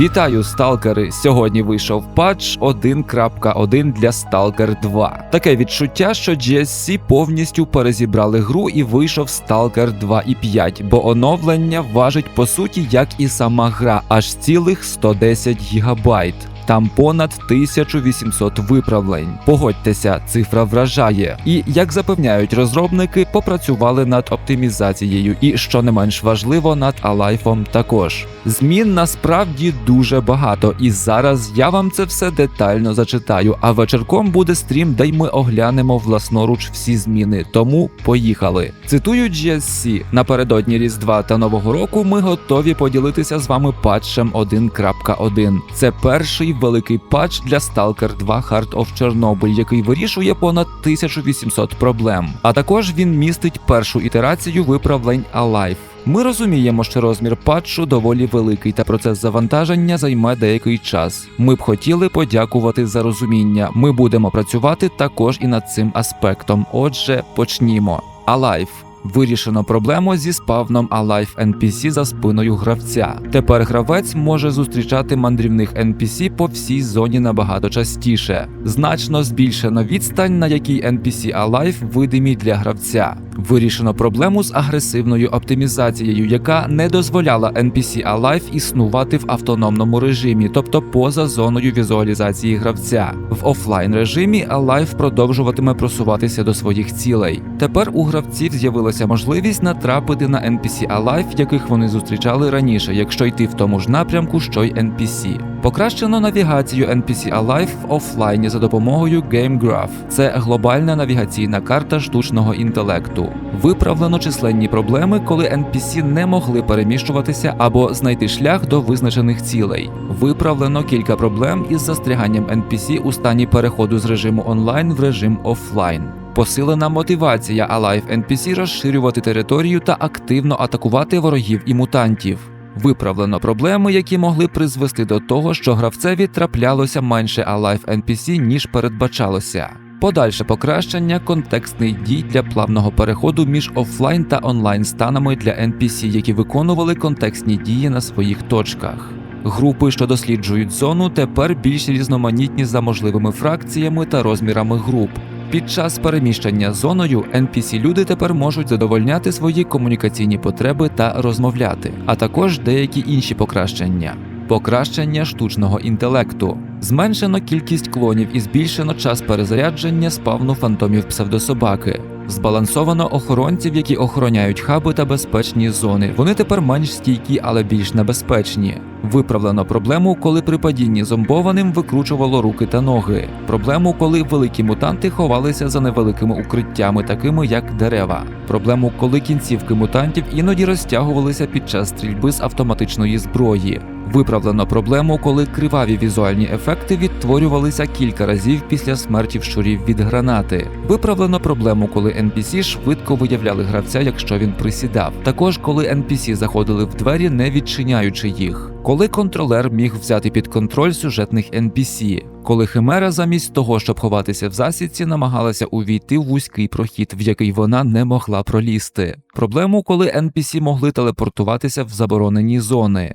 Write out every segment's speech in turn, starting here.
Вітаю, сталкери! Сьогодні вийшов патч 1.1 для Stalker 2. Таке відчуття, що GSC повністю перезібрали гру і вийшов Stalker 2.5, бо оновлення важить по суті як і сама гра, аж цілих 110 гігабайт. Там понад 1800 виправлень. Погодьтеся, цифра вражає. І як запевняють розробники, попрацювали над оптимізацією, і що не менш важливо, над алайфом також. Змін насправді дуже багато, і зараз я вам це все детально зачитаю. А вечірком буде стрім, де й ми оглянемо власноруч всі зміни. Тому поїхали. Цитую GSC, напередодні Різдва та Нового року ми готові поділитися з вами патчем 1.1. Це перший великий патч для Stalker 2 Heart of Chernobyl, який вирішує понад 1800 проблем. А також він містить першу ітерацію виправлень Alive. Ми розуміємо, що розмір патчу доволі великий, та процес завантаження займе деякий час. Ми б хотіли подякувати за розуміння. Ми будемо працювати також і над цим аспектом. Отже, почнімо. Alive. Вирішено проблему зі спавном Alive NPC за спиною гравця. Тепер гравець може зустрічати мандрівних NPC по всій зоні набагато частіше. Значно збільшено відстань, на якій NPC Alive видимі для гравця. Вирішено проблему з агресивною оптимізацією, яка не дозволяла NPC Alive існувати в автономному режимі, тобто поза зоною візуалізації гравця. В офлайн режимі Alive продовжуватиме просуватися до своїх цілей. Тепер у гравців з'явилася можливість натрапити на NPC Alive, яких вони зустрічали раніше, якщо йти в тому ж напрямку, що й NPC. Покращено навігацію NPC Alive в офлайні за допомогою Game Graph. Це глобальна навігаційна карта штучного інтелекту. Виправлено численні проблеми, коли NPC не могли переміщуватися або знайти шлях до визначених цілей. Виправлено кілька проблем із застряганням NPC у стані переходу з режиму онлайн в режим офлайн. Посилена мотивація Alive NPC розширювати територію та активно атакувати ворогів і мутантів. Виправлено проблеми, які могли призвести до того, що гравцеві траплялося менше Alive NPC, ніж передбачалося. Подальше покращення контекстний дій для плавного переходу між офлайн та онлайн станами для NPC, які виконували контекстні дії на своїх точках. Групи, що досліджують зону, тепер більш різноманітні за можливими фракціями та розмірами груп. Під час переміщення зоною NPC-люди тепер можуть задовольняти свої комунікаційні потреби та розмовляти, а також деякі інші покращення. Покращення штучного інтелекту. Зменшено кількість клонів і збільшено час перезарядження спавну фантомів псевдособаки. Збалансовано охоронців, які охороняють хаби та безпечні зони. Вони тепер менш стійкі, але більш небезпечні. Виправлено проблему, коли при падінні зомбованим викручувало руки та ноги. Проблему, коли великі мутанти ховалися за невеликими укриттями, такими як дерева. Проблему, коли кінцівки мутантів іноді розтягувалися під час стрільби з автоматичної зброї. Виправлено проблему, коли криваві візуальні ефекти відтворювалися кілька разів після смерті щурів від гранати. Виправлено проблему, коли NPC швидко виявляли гравця, якщо він присідав. Також коли NPC заходили в двері, не відчиняючи їх. Коли контролер міг взяти під контроль сюжетних NPC. Коли Химера замість того, щоб ховатися в засідці, намагалася увійти в вузький прохід, в який вона не могла пролізти. Проблему, коли NPC могли телепортуватися в заборонені зони.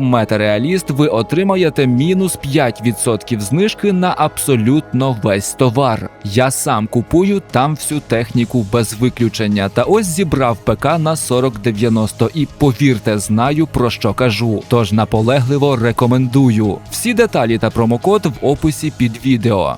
Метареаліст ви отримаєте мінус 5% знижки на абсолютно весь товар. Я сам купую там всю техніку без виключення. Та ось зібрав ПК на 4090 і повірте, знаю про що кажу. Тож наполегливо рекомендую. Всі деталі та промокод в описі під відео.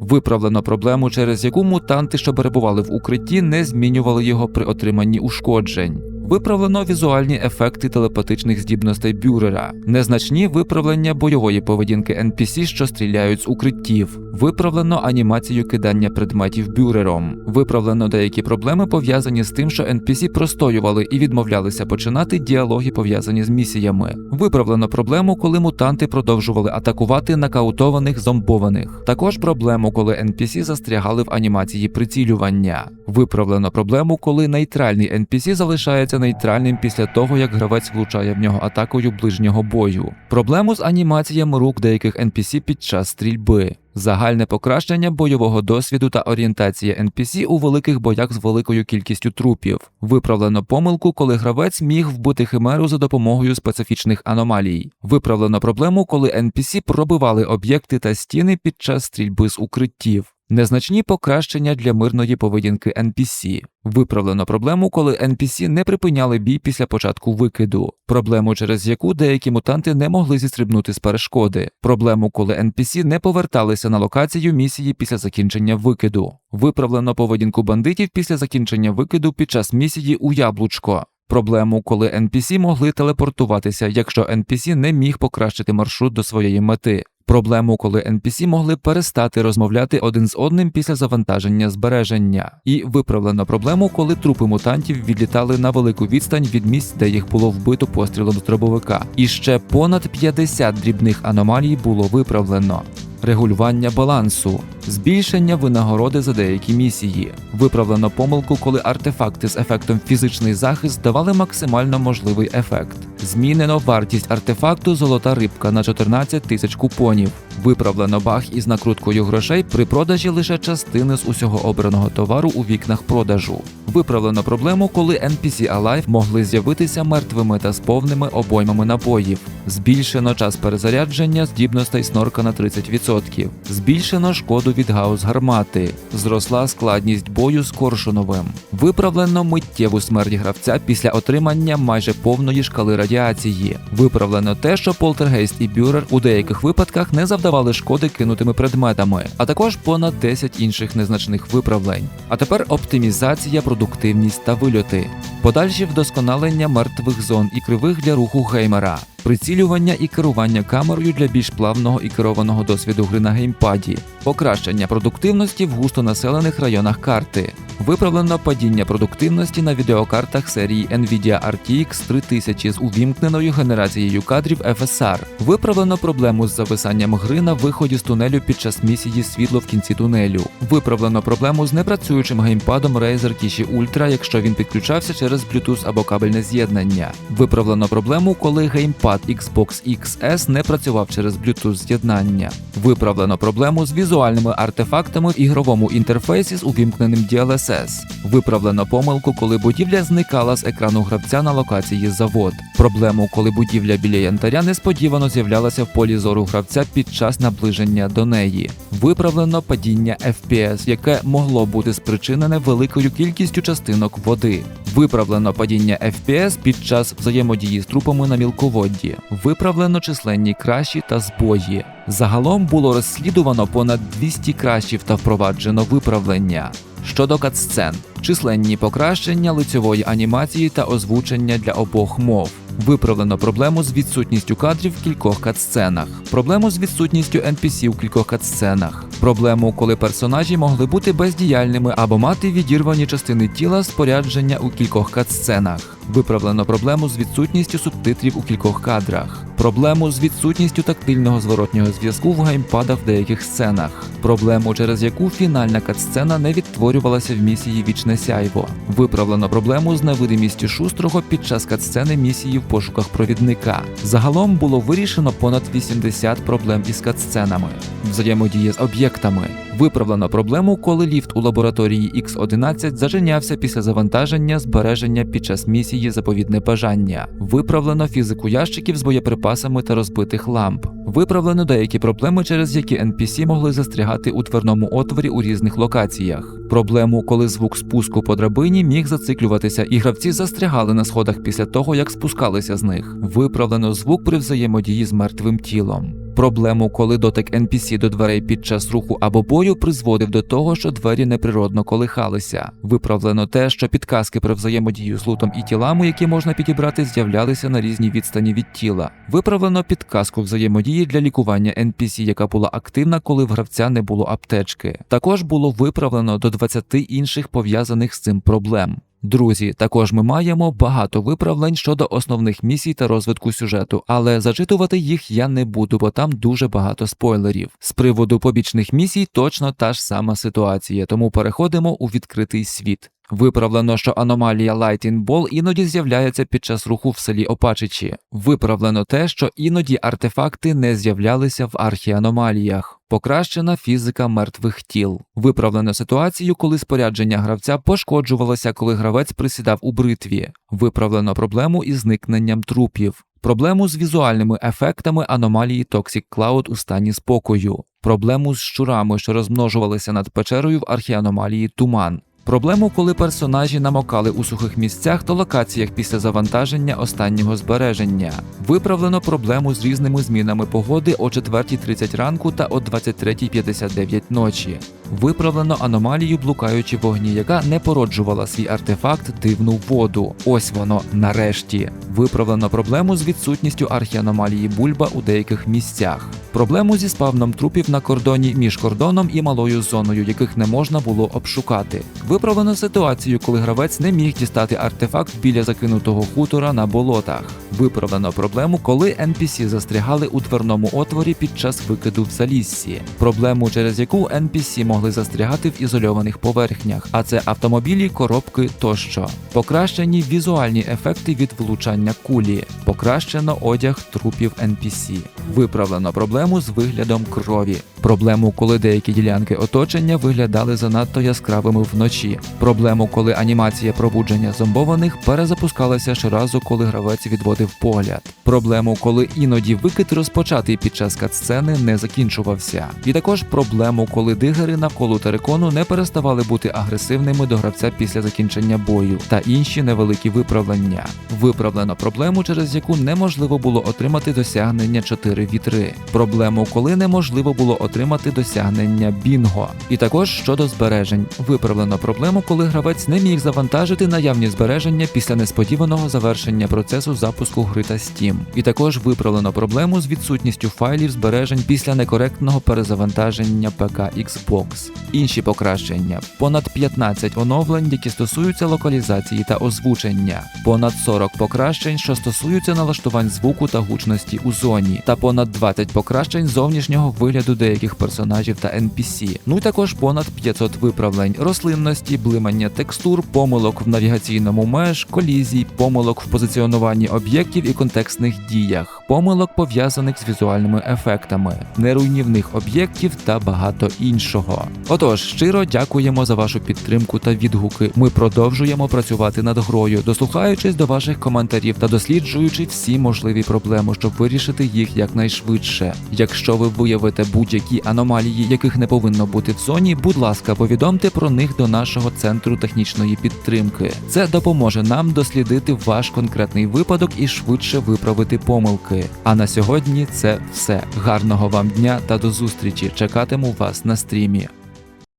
Виправлено проблему, через яку мутанти, що перебували в укритті, не змінювали його при отриманні ушкоджень. Виправлено візуальні ефекти телепатичних здібностей бюрера, незначні виправлення бойової поведінки NPC, що стріляють з укриттів, виправлено анімацію кидання предметів бюрером, виправлено деякі проблеми пов'язані з тим, що NPC простоювали і відмовлялися починати діалоги пов'язані з місіями. Виправлено проблему, коли мутанти продовжували атакувати нокаутованих зомбованих. Також проблему, коли NPC застрягали в анімації прицілювання. Виправлено проблему, коли нейтральний NPC залишається нейтральним після того, як гравець влучає в нього атакою ближнього бою. Проблему з анімаціями рук деяких NPC під час стрільби. Загальне покращення бойового досвіду та орієнтація NPC у великих боях з великою кількістю трупів. Виправлено помилку, коли гравець міг вбити химеру за допомогою специфічних аномалій. Виправлено проблему, коли NPC пробивали об'єкти та стіни під час стрільби з укриттів. Незначні покращення для мирної поведінки NPC. Виправлено проблему, коли NPC не припиняли бій після початку викиду, проблему, через яку деякі мутанти не могли зістрибнути з перешкоди, проблему, коли NPC не поверталися на локацію місії після закінчення викиду. Виправлено поведінку бандитів після закінчення викиду під час місії у яблучко. Проблему, коли NPC могли телепортуватися, якщо NPC не міг покращити маршрут до своєї мети. Проблему, коли NPC могли перестати розмовляти один з одним після завантаження збереження, і виправлено проблему, коли трупи мутантів відлітали на велику відстань від місць, де їх було вбито пострілом з дробовика. І ще понад 50 дрібних аномалій було виправлено. Регулювання балансу, збільшення винагороди за деякі місії, виправлено помилку, коли артефакти з ефектом фізичний захист давали максимально можливий ефект. Змінено вартість артефакту Золота рибка на 14 тисяч купонів. Виправлено баг із накруткою грошей при продажі лише частини з усього обраного товару у вікнах продажу. Виправлено проблему, коли NPC Alive могли з'явитися мертвими та з повними обоймами набоїв. Збільшено час перезарядження здібностей снорка на 30%. Збільшено шкоду від гаус гармати. Зросла складність бою з Коршуновим. Виправлено миттєву смерть гравця після отримання майже повної шкали радіації. Виправлено те, що Полтергейст і Бюрер у деяких випадках не завдавали шкоди кинутими предметами, а також понад 10 інших незначних виправлень. А тепер оптимізація, продуктивність та вильоти. Подальші вдосконалення мертвих зон і кривих для руху геймера. Прицілювання і керування камерою для більш плавного і керованого досвіду гри на геймпаді, покращення продуктивності в густонаселених районах карти, виправлено падіння продуктивності на відеокартах серії Nvidia RTX 3000 з увімкненою генерацією кадрів FSR, виправлено проблему з зависанням гри на виході з тунелю під час місії світло в кінці тунелю, виправлено проблему з непрацюючим геймпадом Razer Kishi Ultra, якщо він підключався через Bluetooth або кабельне з'єднання, виправлено проблему, коли геймпад Xbox XS не працював через Bluetooth з'єднання. Виправлено проблему з візуальними артефактами в ігровому інтерфейсі з увімкненим DLSS. Виправлено помилку, коли будівля зникала з екрану гравця на локації завод. Проблему, коли будівля біля янтаря несподівано з'являлася в полі зору гравця під час наближення до неї. Виправлено падіння FPS, яке могло бути спричинене великою кількістю частинок води. Виправлено падіння FPS під час взаємодії з трупами на мілководді. Виправлено численні кращі та збої. Загалом було розслідувано понад 200 кращів та впроваджено виправлення. Щодо катсцен, численні покращення лицьової анімації та озвучення для обох мов. Виправлено проблему з відсутністю кадрів в кількох катсценах, проблему з відсутністю NPC у кількох катсценах, проблему, коли персонажі могли бути бездіяльними або мати відірвані частини тіла спорядження у кількох катсценах. Виправлено проблему з відсутністю субтитрів у кількох кадрах, проблему з відсутністю тактильного зворотнього зв'язку в геймпадах в деяких сценах, проблему, через яку фінальна катсцена не відтворювалася в місії Вічне Сяйво. Виправлено проблему з невидимістю шустрого під час катсцени місії в пошуках провідника. Загалом було вирішено понад 80 проблем із катсценами. Взаємодія з об'єктами об'єктами. Виправлено проблему, коли ліфт у лабораторії X11 заженявся після завантаження збереження під час місії заповідне бажання. Виправлено фізику ящиків з боєприпасами та розбитих ламп. Виправлено деякі проблеми, через які NPC могли застрягати у дверному отворі у різних локаціях. Проблему, коли звук спуску по драбині міг зациклюватися, і гравці застрягали на сходах після того, як спускалися з них. Виправлено звук при взаємодії з мертвим тілом. Проблему, коли дотик NPC до дверей під час руху або бою призводив до того, що двері неприродно колихалися. Виправлено те, що підказки про взаємодію з лутом і тілами, які можна підібрати, з'являлися на різній відстані від тіла. Виправлено підказку взаємодії для лікування NPC, яка була активна, коли в гравця не було аптечки. Також було виправлено до 20 інших пов'язаних з цим проблем. Друзі, також ми маємо багато виправлень щодо основних місій та розвитку сюжету, але зачитувати їх я не буду, бо там дуже багато спойлерів. З приводу побічних місій точно та ж сама ситуація, тому переходимо у відкритий світ. Виправлено, що аномалія Lightning Ball іноді з'являється під час руху в селі Опачичі. Виправлено те, що іноді артефакти не з'являлися в архіаномаліях. Покращена фізика мертвих тіл. Виправлено ситуацію, коли спорядження гравця пошкоджувалося, коли гравець присідав у бритві. Виправлено проблему із зникненням трупів. Проблему з візуальними ефектами аномалії Toxic Cloud у стані спокою. Проблему з щурами, що розмножувалися над печерою в архіаномалії Туман. Проблему, коли персонажі намокали у сухих місцях та локаціях після завантаження останнього збереження. Виправлено проблему з різними змінами погоди о 4.30 ранку та о 23.59 ночі. Виправлено аномалію блукаючі вогні, яка не породжувала свій артефакт дивну воду. Ось воно нарешті. Виправлено проблему з відсутністю архіаномалії бульба у деяких місцях. Проблему зі спавном трупів на кордоні між кордоном і малою зоною, яких не можна було обшукати. Виправлено ситуацію, коли гравець не міг дістати артефакт біля закинутого хутора на болотах. Виправлено проблему, коли NPC застрягали у дверному отворі під час викиду в заліссі. Проблему, через яку NPC могли застрягати в ізольованих поверхнях, а це автомобілі, коробки тощо. Покращені візуальні ефекти від влучання кулі. Покращено одяг трупів NPC. Виправлено проблему з виглядом крові. Проблему, коли деякі ділянки оточення виглядали занадто яскравими вночі. Проблему, коли анімація пробудження зомбованих перезапускалася щоразу, коли гравець відводив погляд. Проблему, коли іноді викид розпочатий під час катсцени не закінчувався. І також проблему, коли дигери навколо терикону не переставали бути агресивними до гравця після закінчення бою, та інші невеликі виправлення. Виправлено проблему, через яку неможливо було отримати досягнення 4 вітри. Проблему, коли неможливо було отримати досягнення бінго. І також щодо збережень, виправлено проблему, коли гравець не міг завантажити наявні збереження після несподіваного завершення процесу запуску гри та Steam. І також виправлено проблему з відсутністю файлів збережень після некоректного перезавантаження ПК Xbox. Інші покращення: понад 15 оновлень, які стосуються локалізації та озвучення, понад 40 покращень, що стосуються налаштувань звуку та гучності у зоні, та понад 20 покращень зовнішнього вигляду деяких персонажів та NPC. Ну і також понад 500 виправлень рослинності, блимання текстур, помилок в навігаційному меж, колізій, помилок в позиціонуванні об'єктів і контекстних діях, помилок пов'язаних з візуальними ефектами, неруйнівних об'єктів та багато іншого. Отож, щиро дякуємо за вашу підтримку та відгуки. Ми продовжуємо працювати над грою, дослухаючись до ваших коментарів та досліджуючи всі можливі проблеми, щоб вирішити їх якнайшвидше. Якщо ви виявите будь-які аномалії, яких не повинно бути в зоні, будь ласка, повідомте про них до нашого центру технічної підтримки. Це допоможе нам дослідити ваш конкретний випадок і швидше виправити помилки. А на сьогодні це все. Гарного вам дня та до зустрічі. Чекатиму вас на стрімі.